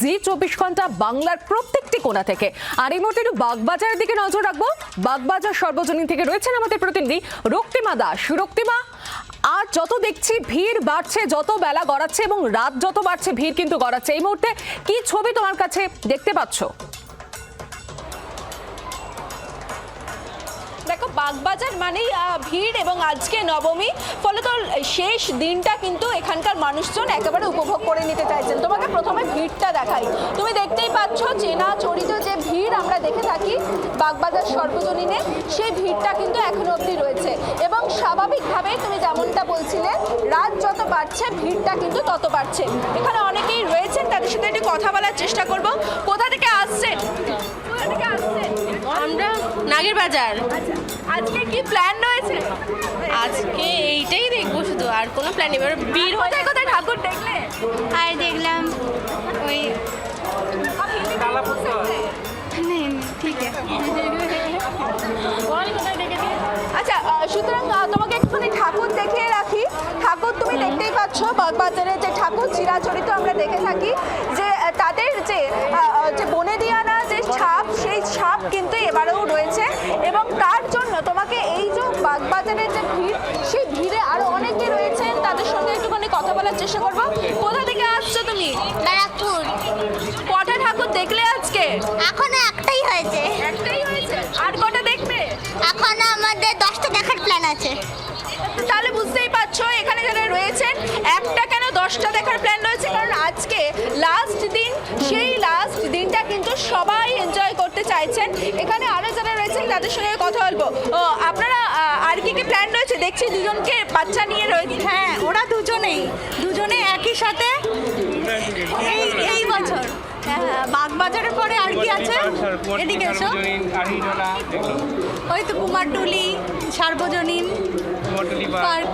জি, চব্বিশ ঘণ্টা বাংলার প্রত্যেকটি কোণা থেকে। আর এই মুহূর্তে একটু বাগবাজারের দিকে নজর রাখব। বাগবাজার সর্বজনীন থেকে রয়েছেন আমাদের প্রতিনিধি রক্তিমা দাস। রক্তিমা, আর যত দেখছি ভিড় বাড়ছে, যত বেলা গড়াচ্ছে এবং রাত যত বাড়ছে, ভিড় কিন্তু গড়াচ্ছে। এই মুহূর্তে কি ছবি তোমার কাছে দেখতে পাচ্ছ? বাগবাজার মানেই ভিড় এবং আজকে নবমী। ফলত শেষ দিনটা কিন্তু এখানকার মানুষজন একেবারে উপভোগ করে নিতে চাইছেন। তোমাকে প্রথমে ভিড়টা দেখাই। তুমি দেখতেই পাচ্ছ চেনা চরিত যে ভিড় আমরা দেখে থাকি বাগবাজার সর্বজনীনে, সেই ভিড়টা কিন্তু এখনও অবধি রয়েছে। এবং স্বাভাবিকভাবেই তুমি যেমনটা বলছিলে, রাত যত বাড়ছে, ভিড়টা কিন্তু তত বাড়ছে। এখানে অনেকেই রয়েছেন, তাদের সাথে একটু কথা বলার চেষ্টা করব। কোথা থেকে আসছেন? আমরা নাগের বাজার। আচ্ছা আজকে কি প্ল্যান রয়েছে? আজকে এইটাই দেখব শুধু আর কোনো প্ল্যান এবার বীর হয়ে কোথায় কোথায় ঠাকুর দেখলে? আর দেখলাম ওই ঠিক আচ্ছা সুতরাং তোমাকে একটুখানি ঠাকুর দেখিয়ে রাখি। ঠাকুর তুমি দেখতেই পাচ্ছ বাগবাজারে যে ঠাকুর চিরাচরিত আমরা দেখে থাকি। যে তাদের যে আহ, আহ, যে বনেদিয়ানা যে ছাপ সেই ছাপ কিন্তু এখনও একটাই হয়েছে। একটাই হয়েছে? আর কটা দেখবে? এখনও আমাদের দশটা দেখার প্ল্যান আছে। তাহলে বুঝতেই পারছ এখানে যারা রয়েছেন একটা কেন দশটা দেখার প্ল্যান রয়েছে? কারণ আজকে লাস্ট দিন সেই লাস্ট দিনটা কিন্তু সবাই এনজয় করতে চাইছেন। এখানে আরও যারা রয়েছেন তাদের সঙ্গে কথা বলব। ও আপনারা আর কি কি প্ল্যান রয়েছে? দেখছি দুজনকে বাচ্চা নিয়ে রয়েছে হ্যাঁ ওরা দুজনেই। দুজনে একই সাথে বাগবাজারের পরে আর কি আছে? এদিকে এসো। ওই তো কুমারটুলি সার্বজনীন পার্ক।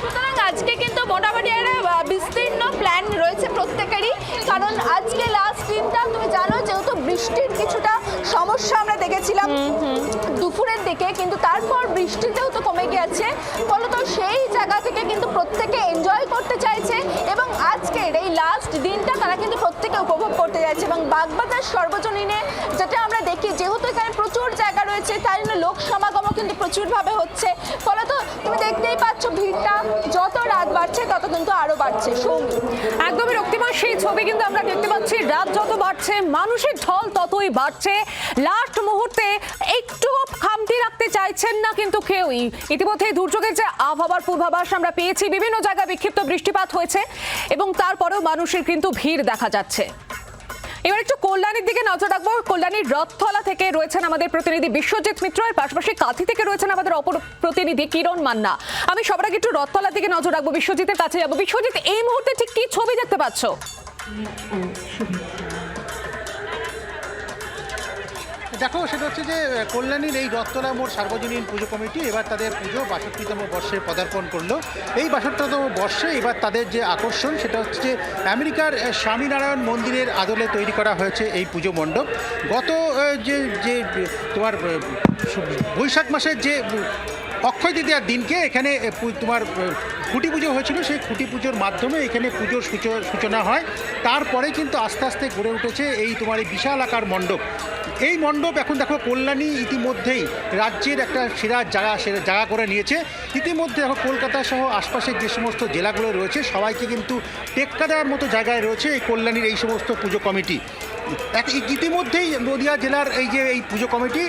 সুতরাং আজকে কিন্তু মোটামুটি একটা বিস্তীর্ণ প্ল্যান রয়েছে প্রত্যেকেরই। কারণ আজকে লাস্ট দিনটা তুমি জানো যেহেতু বৃষ্টির কিছুটা সমস্যা আমরা দেখেছিলাম দুপুরের দিকে কিন্তু তারপর বৃষ্টিতেও তো কমে গেছে ফলত সেই জায়গা থেকে কিন্তু প্রত্যেকে লাস্ট দিনটা তারা কিন্তু প্রত্যেকে উপভোগ করতে যাচ্ছে এবং বাগবাজার সর্বজনীনে যেটা আমরা দেখি, যেহেতু এখানে প্রচুর জায়গা রয়েছে, তাই জন্য লোক সমাগমও কিন্তু প্রচুরভাবে হচ্ছে। ফলত তুমি দেখতেই পাচ্ছ ভিড়টা যত রাত বাড়ছে, তত কিন্তু আরও বাড়ছে। একদমই রক্তিমা সেই ছবি কিন্তু আমরা দেখতে পাচ্ছি, রাত যত বাড়ছে, মানুষের ঢল ততই বাড়ছে। লাস্ট মুহূর্তে একটু চাইছেন না কিন্তু কেউই। ইতিমধ্যে দুর্যোগের যে আবহাওয়ার পূর্বাভাস আমরা পেয়েছি, বিভিন্ন জায়গায় বিক্ষিপ্ত বৃষ্টিপাত হয়েছে এবং তারপরেও মানুষের কিন্তু ভিড় দেখা যাচ্ছে। এবার একটু কল্যাণীর দিকে নজর রাখব। কল্যাণীর রথতলা থেকে রয়েছেন আমাদের প্রতিনিধি বিশ্বজিৎ মিত্র। এর পাশাপাশি কাঁথি থেকে রয়েছেন আমাদের অপর প্রতিনিধি কিরণ মান্না। আমি সবার আগে একটু রথতলার দিকে নজর রাখব। বিশ্বজিতের কাছে যাব। বিশ্বজিৎ, এই মুহূর্তে ঠিক কি ছবি দেখতে পাচ্ছ? দেখো, সেটা হচ্ছে যে, কল্যাণীর এই রথতলা মোড় সার্বজনীন পুজো কমিটি এবার তাদের পুজো বাষট্টিতম বর্ষে পদার্পণ করল। এই বাষট্টিতম বর্ষে এবার তাদের যে আকর্ষণ, সেটা হচ্ছে যে, আমেরিকার স্বামীনারায়ণ মন্দিরের আদলে তৈরি করা হয়েছে এই পুজো মণ্ডপ। গত যে যে, তোমার বৈশাখ মাসের যে অক্ষয় তৃতীয়ার দিনকে এখানে তোমার খুঁটি পুজো হয়েছিল, সেই খুঁটি পুজোর মাধ্যমে এখানে পুজোর সূচ- সূচনা হয়। তারপরে কিন্তু আস্তে আস্তে গড়ে উঠেছে এই তোমার এই বিশাল আকার মণ্ডপ। এই মণ্ডপ এখন দেখো কল্যাণী ইতিমধ্যেই রাজ্যের একটা সেরা জায়গা সেরা জায়গা করে নিয়েছে। ইতিমধ্যে দেখো কলকাতা সহ আশপাশের যে সমস্ত জেলাগুলো রয়েছে, সবাইকে কিন্তু টেক্কা দেওয়ার মতো জায়গায় রয়েছে এই কল্যাণীর এই সমস্ত পুজো কমিটি। ইতিমধ্যেই নদিয়া জেলার এই যে এই পুজো কমিটি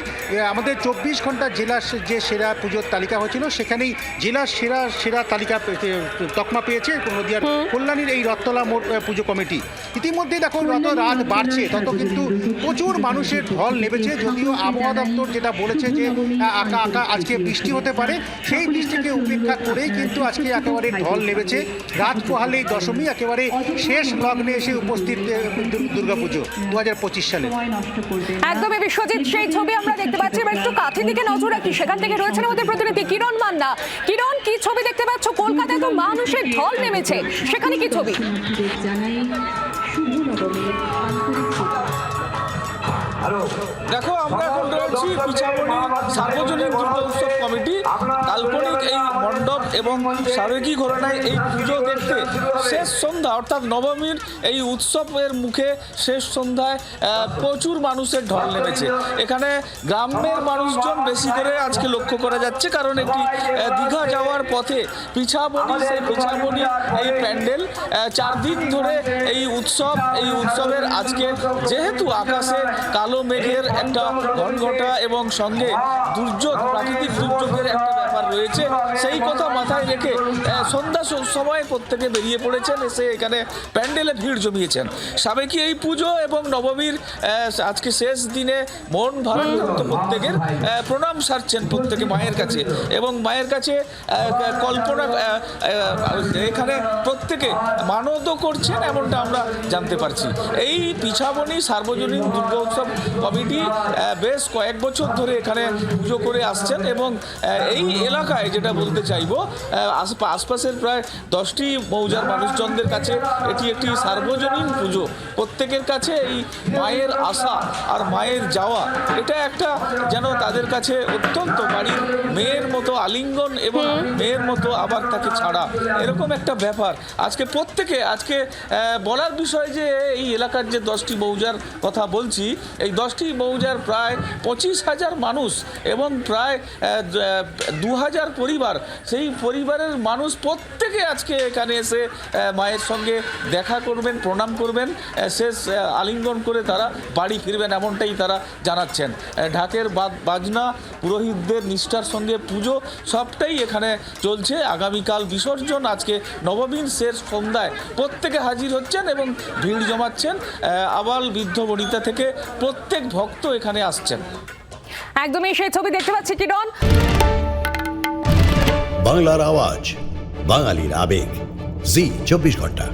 আমাদের চব্বিশ ঘণ্টা জেলার যে সেরা পুজোর তালিকা হয়েছিল সেখানেই জেলার সেরা সেরা তালিকা তকমা পেয়েছে নদিয়ার কল্যাণীর এই রথতলা মোড় পুজো কমিটি। ইতিমধ্যে দেখো যত রাত বাড়ছে তত কিন্তু প্রচুর মানুষের ঢল নেমেছে যদিও আবহাওয়া দপ্তর যেটা বলেছে যে আঁকা আকা আজকে বৃষ্টি হতে পারে সেই বৃষ্টিকে উপেক্ষা করেই কিন্তু আজকে একেবারে ঢল নেমেছে। রাত পোহালেই দশমী একেবারে শেষ লগ্নে এসে উপস্থিত দুর্গাপুজো। দু হাজার পঁচিশ সালে। একদমই বিশ্বজিৎ সেই ছবি আমরা দেখতে পাচ্ছি। এবার একটু কাছে দিকে নজর রাখি। সেখান থেকে রয়েছেন আমাদের প্রতিনিধি কিরণ মান্না। কিরণ কি ছবি দেখতে পাচ্ছ? কলকাতায় তো মানুষের ঢল নেমেছে। সেখানে কি ছবি? জানাই। শুভ নবমীর। দেখো আমরা এখন রয়েছি পিছামণি সার্বজনীন দুর্গা উৎসব কমিটি। কাল্পনিক এই মণ্ডপ এবং সাবেকি ঘটনায় এই পুজো দেখতে শেষ সন্ধ্যা অর্থাৎ নবমীর এই উৎসবের মুখে শেষ সন্ধ্যায় প্রচুর মানুষের ঢল নেমেছে। এখানে গ্রামের মানুষজন বেশি করে আজকে লক্ষ্য করা যাচ্ছে কারণ একটি দীঘা যাওয়ার পথে পিছাবনি সেই পিছাবনি এই প্যান্ডেল আহ, চার দিন ধরে এই উৎসব এই উৎসবের আজকে যেহেতু আকাশে কালো মেঘের একটা ঘনঘটা এবং সঙ্গে দুর্যোগ প্রাকৃতিক দুর্যোগের একটা রয়েছে। সেই কথা মাথায় রেখে সন্ধ্যা সময় প্রত্যেকে বেরিয়ে পড়েছেন, এসে এখানে প্যান্ডেলে ভিড় জমিয়েছেন। সাবেকি এই পুজো এবং নবমীর আজকে শেষ দিনে মন ভারাক্রান্ত প্রত্যেকের প্রণাম সারছেন প্রত্যেকে মায়ের কাছে। এবং মায়ের কাছে কল্পনা এখানে প্রত্যেকে মানতও করছেন এমনটা আমরা জানতে পারছি। এই পিছাবনি সার্বজনীন দুর্গা উৎসব কমিটি বেশ কয়েক বছর ধরে এখানে পুজো করে আসছেন এবং এই এই এলাকায় যেটা বলতে চাইব আশপাশের প্রায় দশটি মৌজার মানুষজনদের কাছে এটি একটি সার্বজনীন পুজো। প্রত্যেকের কাছে এই মায়ের আশা আর মায়ের যাওয়া, এটা একটা যেন তাদের কাছে অত্যন্ত বাড়ির মেয়ের মতো আলিঙ্গন এবং মেয়ের মতো আবার তাকে ছাড়া। এরকম একটা ব্যাপার। আজকে প্রত্যেকে আজকে বলার বিষয় যে এই এলাকার যে দশটি মৌজার কথা বলছি এই দশটি মৌজার প্রায় পঁচিশ হাজার মানুষ এবং প্রায় দু হাজার পরিবার সেই পরিবারের মানুষ প্রত্যেকে আজকে এখানে এসে মায়ের সঙ্গে দেখা করবেন প্রণাম করবেন শেষ আলিঙ্গন করে তারা বাড়ি ফিরবেন এমনটাই তারা জানাচ্ছেন। ঢাকের বাজনা পুরোহিতদের নিষ্ঠার সঙ্গে পুজো সবটাই এখানে চলছে। আগামীকাল বিসর্জন আজকে নবমীর শেষ সন্ধ্যায় প্রত্যেকে হাজির হচ্ছেন এবং ভিড় জমাচ্ছেন। আবাল বৃদ্ধ বনিতা থেকে প্রত্যেক ভক্ত এখানে আসছেন। একদমই সেই ছবি দেখতে পাচ্ছি কিরণ। বাংলার আওয়াজ বাঙালির আবেগ। জি চব্বিশ ঘণ্টা।